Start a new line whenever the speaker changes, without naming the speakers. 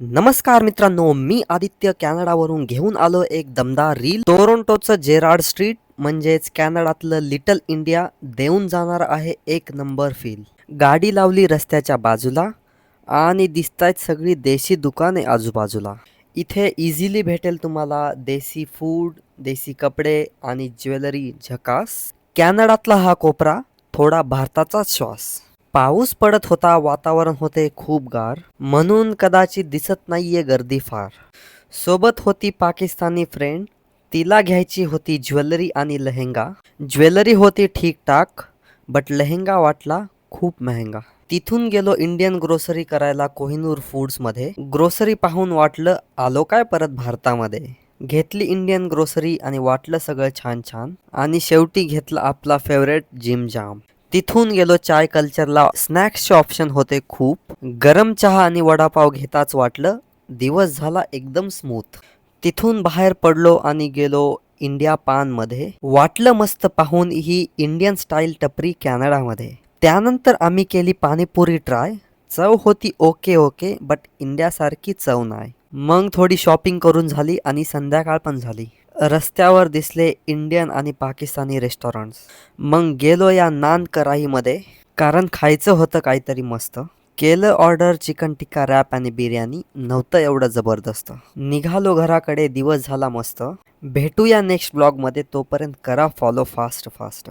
नमस्कार मित्रांनो मी आदित्य कॅनडावरून घेऊन आलो एक दमदार रील टोरोंटोचं जेराड स्ट्रीट म्हणजेच कॅनडातलं लिटल इंडिया देऊन जाणार आहे एक नंबर फील गाडी लावली रस्त्याच्या बाजूला आणि दिसतायत सगळी देशी दुकाने आजूबाजूला. इथे इझिली भेटेल तुम्हाला देसी फूड देसी कपडे आणि ज्वेलरी झकास. कॅनडातला हा कोपरा थोडा भारताचाच श्वास. पाऊस पडत होता वातावरण होते खूप गार. म्हणून कदाचित दिसत नाहीये गर्दी फार. सोबत होती पाकिस्तानी फ्रेंड तिला घ्यायची होती ज्वेलरी आणि लेहंगा. ज्वेलरी होती ठीकठाक बट लेहंगा वाटला खूप महंगा. तिथून गेलो इंडियन ग्रोसरी करायला कोहिनूर फूड्समध्ये ग्रोसरी पाहून वाटलं आलो काय परत भारतामध्ये? घेतली इंडियन ग्रोसरी आणि वाटलं सगळं छान छान आणि शेवटी घेतला आपला फेवरेट जिम जाम तिथून गेलो चाय कल्चरला. स्नॅक्सचे ऑप्शन होते खूप. गरम चहा आणि वडापाव घेताच वाटलं. दिवस झाला एकदम स्मूथ. तिथून बाहेर पडलो आणि गेलो इंडिया पानमध्ये. वाटलं मस्त पाहून ही इंडियन स्टाईल टपरी कॅनडामध्ये. त्यानंतर आम्ही केली पाणीपुरी ट्राय. चव होती ओके ओके बट इंडियासारखी चव नाही. मग थोडी शॉपिंग करून झाली आणि संध्याकाळ पण झाली. रस्त्यावर दिसले इंडियन आणि पाकिस्तानी रेस्टॉरंट्स मग गेलो या नान कराहीमध्ये. कारण खायचं होतं काहीतरी मस्त. केलं ऑर्डर चिकन टिक्का रॅप आणि बिर्याणी. नव्हतं एवढं जबरदस्त. निघालो घराकडे दिवस झाला मस्त. भेटूया नेक्स्ट ब्लॉगमध्ये तोपर्यंत करा फॉलो फास्ट फास्ट